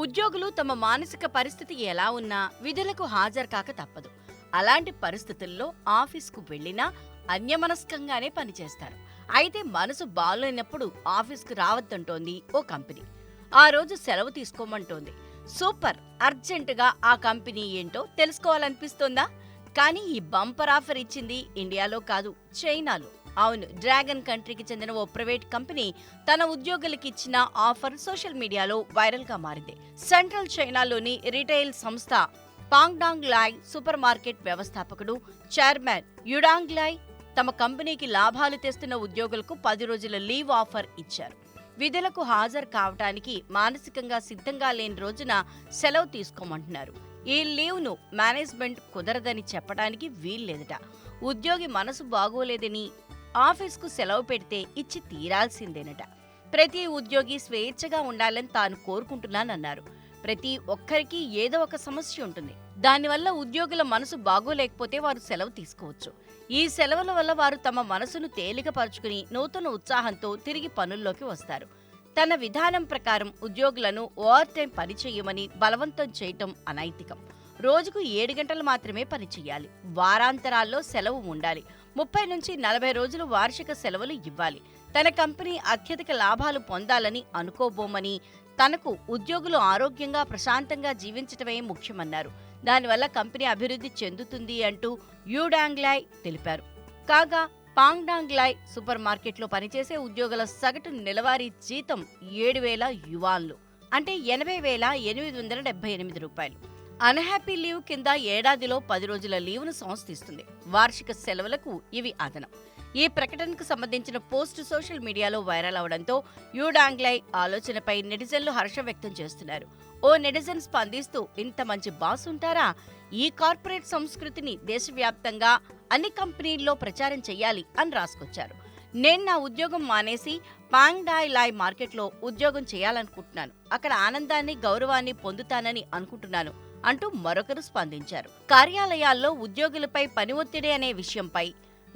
ఉద్యోగులు తమ మానసిక పరిస్థితి ఎలా ఉన్నా విధులకు హాజరు కాక తప్పదు. అలాంటి పరిస్థితుల్లో ఆఫీస్కు వెళ్ళినా అన్యమనస్కంగానే పనిచేస్తారు. అయితే మనసు బాగోలేనప్పుడు ఆఫీస్కు రావద్దంటోంది ఓ కంపెనీ. ఆ రోజు సెలవు తీసుకోమంటోంది. సూపర్! అర్జెంటుగా ఆ కంపెనీ ఏంటో తెలుసుకోవాలనిపిస్తోందా? కానీ ఈ బంపర్ ఆఫర్ ఇచ్చింది ఇండియాలో కాదు చైనాలో. అవును డ్రాగన్ కంట్రీకి చెందిన ఓ ప్రైవేట్ కంపెనీ తన ఉద్యోగులకు ఇచ్చిన ఆఫర్ సోషల్ మీడియాలో వైరల్గా మారింది. సెంట్రల్ చైనాలోని రిటైల్ సంస్థ పాంగ్డాంగ్ లాయ్ సూపర్ మార్కెట్ వ్యవస్థాపకుడు చైర్మన్ యుడాంగ్ లాయ్ తమ కంపెనీకి లాభాలు తెస్తున్న ఉద్యోగులకు పది రోజుల లీవ్ ఆఫర్ ఇచ్చారు. విధులకు హాజరు కావటానికి మానసికంగా సిద్ధంగా లేని రోజున సెలవు తీసుకోమంటున్నారు. ఈ లీవ్ను మేనేజ్మెంట్ కుదరదని చెప్పడానికి వీల్లేదట. ఉద్యోగి మనసు బాగోలేదని ఆఫీస్కు సెలవు పెడితే ఇచ్చి తీరాల్సిందేనట. ప్రతి ఉద్యోగి స్వేచ్ఛగా ఉండాలని తాను కోరుకుంటున్నానన్నారు. ప్రతి ఒక్కరికి ఏదో ఒక సమస్య ఉంటుంది. దానివల్ల ఉద్యోగుల మనసు బాగోలేకపోతే వారు సెలవు తీసుకోవచ్చు. ఈ సెలవుల వల్ల వారు తమ మనసును తేలికపరుచుకుని నూతన ఉత్సాహంతో తిరిగి పనుల్లోకి వస్తారు. తన విధానం ప్రకారం ఉద్యోగులను ఓవర్ టైం పని చేయమని బలవంతం చేయటం అనైతికం. రోజుకు ఏడు గంటలు మాత్రమే పనిచేయాలి వారాంతరాల్లో సెలవు ఉండాలి. ముప్పై నుంచి నలభై రోజులు వార్షిక సెలవులు ఇవ్వాలి. తన కంపెనీ అత్యధిక లాభాలు పొందాలని అనుకోబోమని తనకు ఉద్యోగులు ఆరోగ్యంగా ప్రశాంతంగా జీవించటమే ముఖ్యమన్నారు. దానివల్ల కంపెనీ అభివృద్ధి చెందుతుంది అంటూ యూడాంగ్లాయ్ తెలిపారు. కాగా పాంగ్డాంగ్లాయ్ సూపర్ మార్కెట్లో పనిచేసే ఉద్యోగుల సగటు నెలవారీ జీతం ఏడు వేల యువాన్లు అంటే ఎనభై వేల ఎనిమిది వందల డెబ్బై ఎనిమిది రూపాయలు. అన్హ్యాపీ లీవ్ కింద ఏడాదిలో పది రోజుల లీవ్ను సంస్థ ఇస్తుంది వార్షిక సెలవులకు ఇవి అదనం. ఈ ప్రకటనకు సంబంధించిన పోస్ట్ సోషల్ మీడియాలో వైరల్ అవడంతో యూడాంగ్లై ఆలోచనపై నెటిజన్లు హర్షం వ్యక్తం చేస్తున్నారు. ఓ నెటిజన్ స్పందిస్తూ ఇంత మంచి బాస్ ఉంటారా? ఈ కార్పొరేట్ సంస్కృతిని దేశవ్యాప్తంగా అన్ని కంపెనీల్లో ప్రచారం చేయాలి అని రాసుకొచ్చారు. నేను నా ఉద్యోగం మానేసి పాంగ్డాయ్ లాయ్ మార్కెట్లో ఉద్యోగం చేయాలనుకుంటున్నాను. అక్కడ ఆనందాన్ని గౌరవాన్ని పొందుతానని అనుకుంటున్నాను అంటూ మరొకరు స్పందించారు. కార్యాలయాల్లో ఉద్యోగులపై పని ఒత్తిడి అనే విషయంపై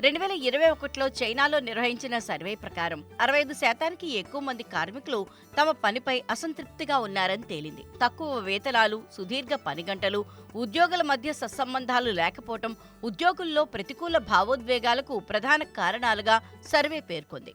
రెండు వేల ఇరవై ఒకటిలో చైనాలో నిర్వహించిన సర్వే ప్రకారం అరవై ఐదు శాతానికి ఎక్కువ మంది కార్మికులు తమ పనిపై అసంతృప్తిగా ఉన్నారని తేలింది. తక్కువ వేతనాలు సుదీర్ఘ పని గంటలు ఉద్యోగుల మధ్య సత్సంబంధాలు లేకపోవటం ఉద్యోగుల్లో ప్రతికూల భావోద్వేగాలకు ప్రధాన కారణాలుగా సర్వే పేర్కొంది.